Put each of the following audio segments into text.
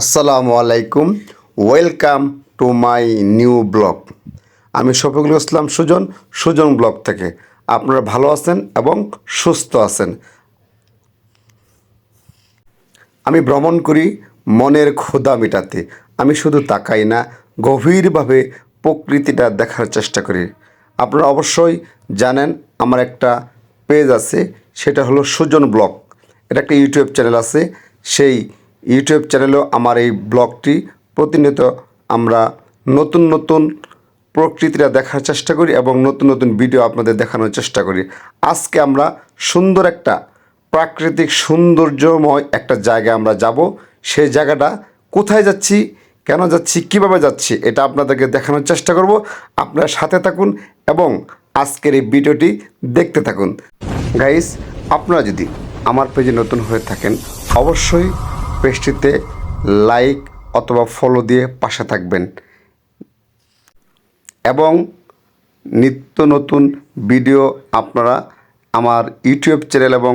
আসসালামু আলাইকুম। Welcome to my new blog আমি শফিকুল ইসলাম সুজন সুজন ব্লগ থেকে। আপনারা ভালো আছেন এবং সুস্থ আছেন। আমি ভ্রমণ করি মনের ক্ষুধা মেটাতে। আমি শুধু তাকাই না, গভীরভাবে প্রকৃতিটা দেখার চেষ্টা করি। আপনারা অবশ্যই জানেন, আমার একটা পেজ আছে, সেটা হলো সুজন ব্লগ এটা একটা ইউটিউব চ্যানেল আছে, সেই ইউটিউব চ্যানেলেও আমার এই ব্লগটি প্রতিনিয়ত আমরা নতুন নতুন প্রকৃতিটা দেখার চেষ্টা করি এবং নতুন নতুন ভিডিও আপনাদের দেখানোর চেষ্টা করি। আজকে আমরা সুন্দর একটা প্রাকৃতিক সৌন্দর্যময় একটা জায়গায় আমরা যাব। সেই জায়গাটা কোথায় যাচ্ছি, কেন যাচ্ছি, কীভাবে যাচ্ছি, এটা আপনাদেরকে দেখানোর চেষ্টা করব। আপনারা সাথে থাকুন এবং আজকের এই ভিডিওটি দেখতে থাকুন। গাইস, আপনারা যদি আমার পেজে নতুন হয়ে থাকেন, অবশ্যই পেজটিতে লাইক অথবা ফলো দিয়ে পাশে থাকবেন। এবং নিত্য নতুন ভিডিও আপনারা আমার ইউটিউব চ্যানেল এবং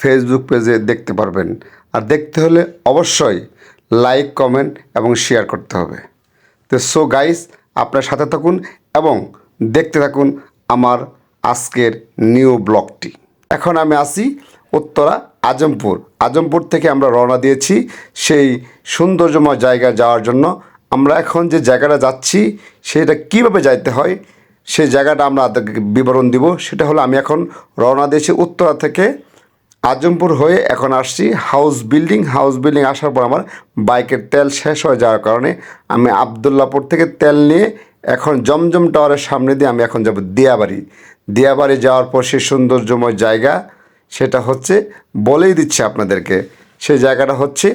ফেসবুক পেজে দেখতে পারবেন। আর দেখতে হলে অবশ্যই লাইক, কমেন্ট এবং শেয়ার করতে হবে। তো সো গাইস আপনার সাথে থাকুন এবং দেখতে থাকুন আমার আজকের নিউ ব্লগটি এখন আমি আসি উত্তরা, আজমপুর। আজমপুর থেকে আমরা রওনা দিয়েছি সেই সৌন্দর্যময় জায়গায় যাওয়ার জন্য। আমরা এখন যে জায়গাটা যাচ্ছি, সেটা কীভাবে যাইতে হয়, সেই জায়গাটা আমরা বিবরণ দিব। সেটা হলো আমি এখন রওনা দিয়েছি উত্তরা থেকে। আজমপুর হয়ে এখন আসছি হাউস বিল্ডিং। হাউস বিল্ডিং আসার পর আমার বাইকের তেল শেষ হয়ে যাওয়ার কারণে আমি আবদুল্লাপুর থেকে তেল নিয়ে এখন জমজম টাওয়ারের সামনে দিয়ে আমি এখন যাব দিয়াবাড়ি। দিয়াবাড়ি যাওয়ার পর সেই সৌন্দর্যময় জায়গা সেটা হচ্ছে বলেই দিচ্ছে আপনাদেরকে। সেই জায়গাটা হচ্ছে,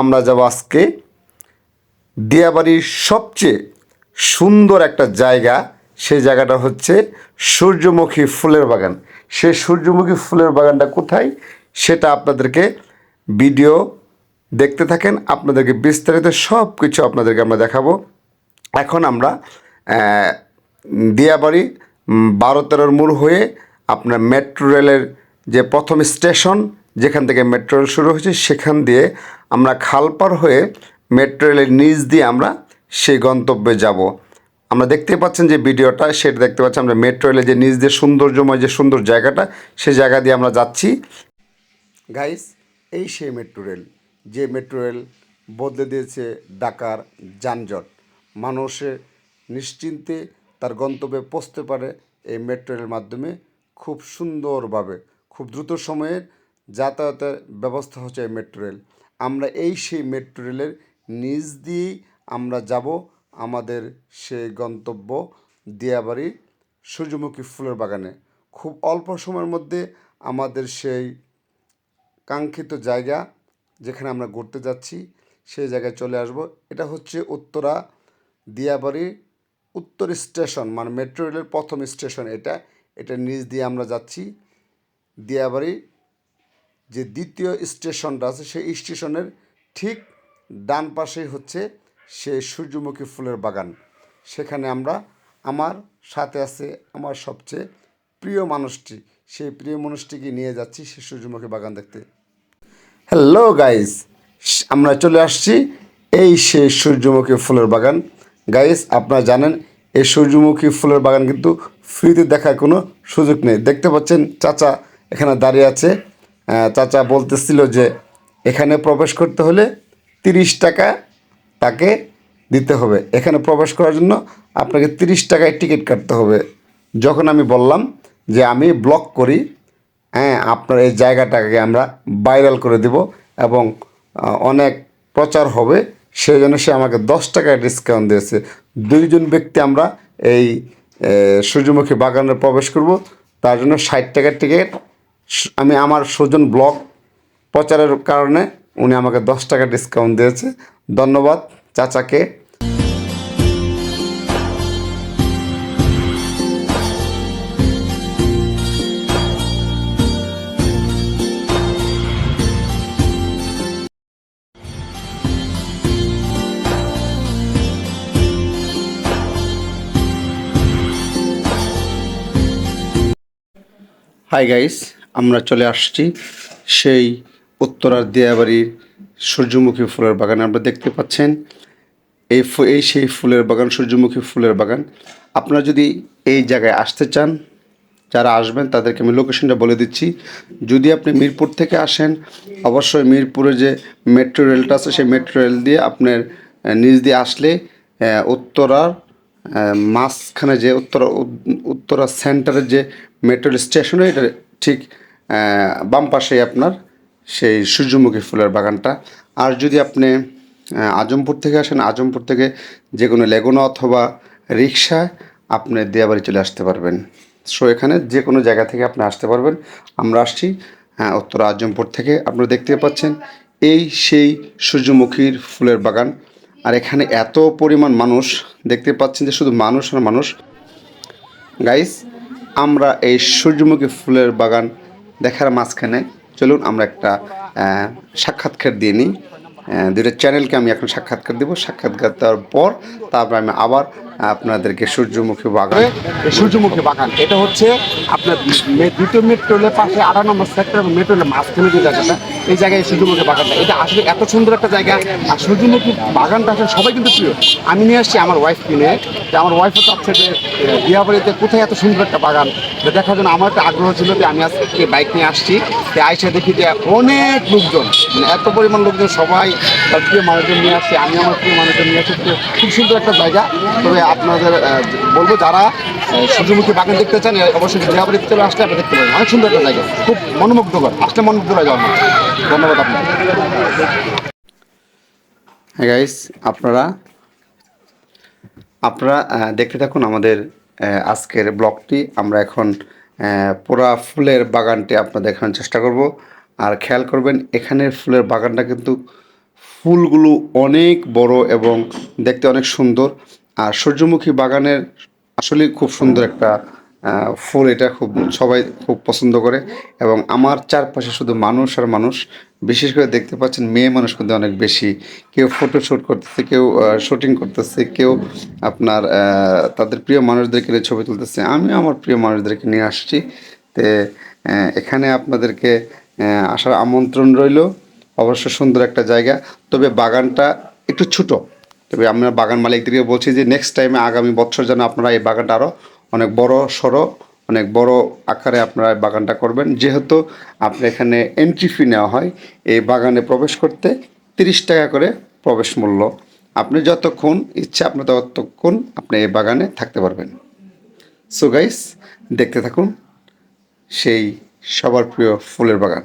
আমরা যাব আজকে দিয়াবাড়ির সবচেয়ে সুন্দর একটা জায়গা। সেই জায়গাটা হচ্ছে সূর্যমুখী ফুলের বাগান। সেই সূর্যমুখী ফুলের বাগানটা কোথায়? সেটা আপনাদেরকে ভিডিও দেখতে থাকেন, আপনাদেরকে বিস্তারিত সব কিছু আপনাদেরকে আমরা দেখাবো। এখন আমরা দিয়াবাড়ি বারো তেরোর মোড় হয়ে আপনার মেট্রো রেলের যে প্রথম স্টেশন যেখান থেকে মেট্রো রেল শুরু হয়েছে, সেখান দিয়ে আমরা খালপার হয়ে মেট্রো রেলের নিচ দিয়ে আমরা সেই গন্তব্যে যাব। আমরা দেখতে পাচ্ছেন যে ভিডিওটা, সেটা দেখতে পাচ্ছি আমরা মেট্রো রেলের যে নিচ দিয়ে সৌন্দর্যময় যে সুন্দর জায়গাটা সেই জায়গা দিয়ে আমরা যাচ্ছি। গাইস এই সেই মেট্রো রেল, যে মেট্রো রেল বদলে দিয়েছে ঢাকার যানজট। মানুষে নিশ্চিন্তে তার গন্তব্যে পৌঁছতে পারে এই মেট্রো রেলের মাধ্যমে খুব সুন্দরভাবে। খুব দ্রুত সময়ে যাতায়াতের ব্যবস্থা হচ্ছে মেট্রো রেল। আমরা এই সেই মেট্রো রেলের নিচ দিয়েই আমরা যাব আমাদের সেই গন্তব্য দিয়াবাড়ি সূর্যমুখী ফুলের বাগানে। খুব অল্প সময়ের মধ্যে আমাদের সেই কাঙ্ক্ষিত জায়গা যেখানে আমরা ঘুরতে যাচ্ছি, সেই জায়গায় চলে আসব। এটা হচ্ছে উত্তরা দিয়াবাড়ির উত্তর স্টেশন মানে মেট্রো রেলের প্রথম স্টেশন এটা। এটা নিচ দিয়ে আমরা যাচ্ছি। দিয়াবাড়ি যে দ্বিতীয় স্টেশনটা আছে, সেই স্টেশনের ঠিক ডান পাশেই হচ্ছে সেই সূর্যমুখী ফুলের বাগান। সেখানে আমরা আমার সাথে আছে আমার সবচেয়ে প্রিয় মানুষটি। সেই প্রিয় মানুষটিকে নিয়ে যাচ্ছি সেই সূর্যমুখী বাগান দেখতে। হ্যালো গাইস আমরা চলে আসছি এই সেই সূর্যমুখী ফুলের বাগান। গাইস আপনারা জানেন, এই সূর্যমুখী ফুলের বাগান কিন্তু ফ্রিতে দেখার কোনো সুযোগ নেই। দেখতে পাচ্ছেন চাচা এখানে দাঁড়িয়ে আছে। চাচা বলতেছিল যে এখানে প্রবেশ করতে হলে তিরিশ টাকা তাকে দিতে হবে। এখানে প্রবেশ করার জন্য আপনাকে তিরিশ টাকায় টিকিট কাটতে হবে। যখন আমি বললাম যে আমি ব্লক করি হ্যাঁ আপনার এই জায়গাটাকে আমরা ভাইরাল করে দিব এবং অনেক প্রচার হবে, সেই জন্য সে আমাকে দশ টাকায় ডিসকাউন্ট দিয়েছে। দুইজন ব্যক্তি আমরা এই সূর্যমুখী বাগানে প্রবেশ করব, তার জন্য ষাট টাকার টিকিট আমি আমার সুজন ব্লগ প্রচারের কারণে উনি আমাকে দশ টাকা ডিসকাউন্ট দিয়েছে। ধন্যবাদ চাচাকে। হাই গাইস আমরা চলে আসছি সেই উত্তরার দিয়াবাড়ির সূর্যমুখী ফুলের বাগান। আপনারা দেখতে পাচ্ছেন এই এই সেই ফুলের বাগান, সূর্যমুখী ফুলের বাগান। আপনারা যদি এই জায়গায় আসতে চান, যারা আসবেন তাদেরকে আমি লোকেশনটা বলে দিচ্ছি। যদি আপনি মিরপুর থেকে আসেন, অবশ্যই মিরপুরে যে মেট্রো রেলটা আছে, সেই মেট্রো রেল দিয়ে আপনার নিচ দিয়ে আসলে উত্তরার মাঝখানে যে উত্তরা উত- উত্তরা সেন্টারের যে মেট্রো স্টেশন এটা ঠিক বাম পাশেই আপনার সেই সূর্যমুখী ফুলের বাগানটা। আর যদি আপনি আজমপুর থেকে আসেন, আজমপুর থেকে যে কোনো লেগুনা অথবা রিক্সায় আপনি দেয়াবাড়ি চলে আসতে পারবেন। সো এখানে যে কোনো জায়গা থেকে আপনি আসতে পারবেন। আমরা আসছি উত্তর আজমপুর থেকে। আপনারা দেখতে পাচ্ছেন এই সেই সূর্যমুখীর ফুলের বাগান। আর এখানে এত পরিমাণ মানুষ, দেখতে পাচ্ছেন যে শুধু মানুষ আর মানুষ। গাইস আমরা এই সূর্যমুখী ফুলের বাগান দেখার মাঝখানে চলুন আমরা একটা সাক্ষাৎকার দিয়ে নিই। দুটো চ্যানেলকে আমি এখন সাক্ষাৎকার দেবো। সাক্ষাৎকার দেওয়ার পর তারপর আমি আবার আপনাদেরকে সূর্যমুখী বাগান। সূর্যমুখী বাগান, এটা হচ্ছে আপনার দ্বিতীয় মেট্রোলের পাশে আঠারো নম্বর সেক্টর এবং মেট্রোলের মাঝখানে যে জায়গাটা, এই জায়গায় সূর্যমুখী বাগানটা। এটা আসলে এত সুন্দর একটা জায়গা, আর সূর্যমুখী বাগানটা আসলে সবাই কিন্তু প্রিয়। আমি নিয়ে আসছি আমার ওয়াইফ কিনে যে আমার ওয়াইফও চাচ্ছে যে বিয়াবাড়িতে কোথায় এত সুন্দর একটা বাগান দেখার জন্য আমার একটা আগ্রহ ছিল যে আমি আজকে বাইক নিয়ে আসছি। যে আইসা দেখি যে অনেক লোকজন মানে এত পরিমাণ লোকজন সবাই তার প্রিয় মানুষজন নিয়ে আসছে আমি আমার প্রিয় মানুষজন নিয়ে আসছি। খুব সুন্দর একটা জায়গা। তবে আপনাদের বলব যারা সূর্যমুখী বাগান দেখতে চান অবশ্যই বিয়াবাড়িতে চলে আসলে আপনি দেখতে পারেন অনেক সুন্দর একটা জায়গা। খুব মনোমুগ্ধকর। আসলে মনোমুগ্ধ হয়ে যাওয়ার ধন্যবাদ আপনাকে। গাইস আপনারা আপনারা দেখতে থাকুন আমাদের আজকের ব্লগটি। আমরা এখন পুরা ফুলের বাগানটি আপনাদের দেখানোর চেষ্টা করব। আর খেয়াল করবেন, এখানের ফুলের বাগানটা কিন্তু ফুলগুলো অনেক বড় এবং দেখতে অনেক সুন্দর। আর সূর্যমুখী বাগানের আসলেই খুব সুন্দর একটা ফুল এটা খুব, সবাই খুব পছন্দ করে। এবং আমার চারপাশে শুধু মানুষ আর মানুষ, বিশেষ করে দেখতে পাচ্ছেন মেয়ে মানুষ কিন্তু অনেক বেশি। কেউ ফটো শ্যুট করতেছে, কেউ শুটিং করতেছে, কেউ আপনার তাদের প্রিয় মানুষদেরকে নিয়ে ছবি তুলতেছে। আমি আমার প্রিয় মানুষদেরকে নিয়ে আসছি। তে এখানে আপনাদেরকে আসার আমন্ত্রণ রইল। অবশ্য সুন্দর একটা জায়গা। তবে বাগানটা একটু ছোট। তবে আমরা বাগান মালিকদেরকে বলছি যে নেক্সট টাইমে আগামী বছর যেন আপনারা এই বাগানটা আরও অনেক বড় সড়ো অনেক বড় আকারে আপনারা বাগানটা করবেন। যেহেতু আপনার এখানে এন্ট্রি ফি নেওয়া হয়, এই বাগানে প্রবেশ করতে তিরিশ টাকা করে প্রবেশ মূল্য। আপনি যতক্ষণ ইচ্ছা আপনার ততক্ষণ আপনি এই বাগানে থাকতে পারবেন। সো গাইস দেখতে থাকুন সেই সবার প্রিয় ফুলের বাগান।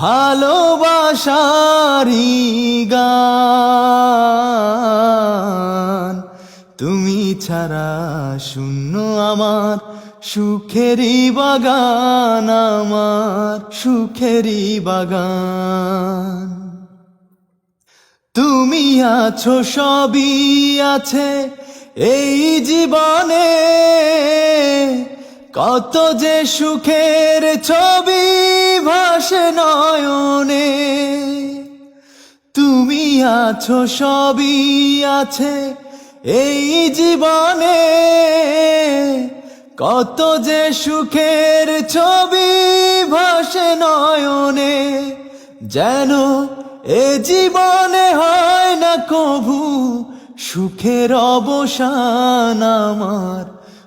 ভালোবাসারি গান। তুমি ছাড়া শূন্য আমার, সুখেরই বাগান আমার, সুখেরই বাগান। তুমি আছো, সবই আছে এই জীবনে। কত যে সুখের ছবি ভাসে নয়নে, তুমি আছো সবই আছে এই জীবনে। কত যে সুখের ছবি ভাসে নয়নে, যেন এ জীবনে হয় না কভু সুখের অবসান আমার।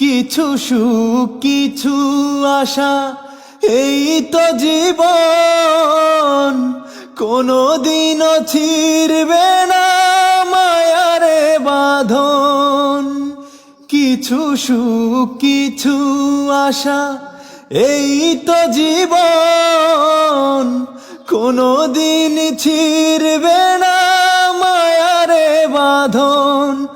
কিছু সুখ, কিছু আশা, এই তো জীবন। কোনো দিনও ছিড়বে না মায়ারে বাঁধন। কিছু সুখ, কিছু আশা, এই তো জীবন। কোনো দিন ছিড়বে না মায়ারে বাঁধন।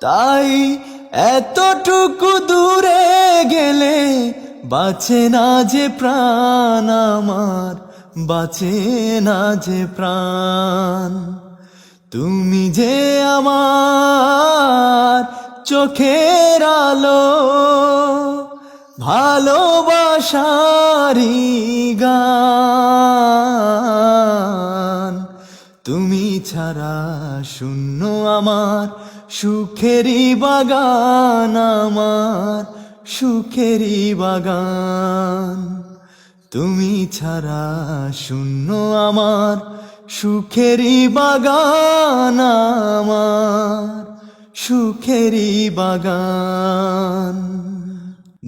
তাই এতটুকু দূরে গেলে বাঁচে না যে প্রাণ আমার, বাঁচে না যে প্রাণ। তুমি যে আমার চোখের আলো ভালোবাসারি গান। তুমি ছাড়া শূন্য আমার সুখেরই বাগান আমার, সুখেরই বাগান। তুমি ছাড়া শূন্য আমার, সুখেরই বাগান আমার, সুখেরই বাগান।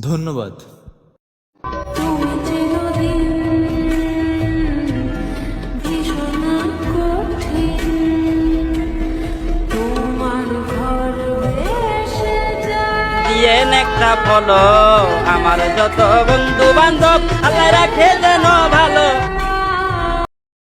ধন্যবাদ। দিয়েন একটা ফলো। আমার যত বন্ধু বান্ধব আল্লাহ রাখে যেন ভালো।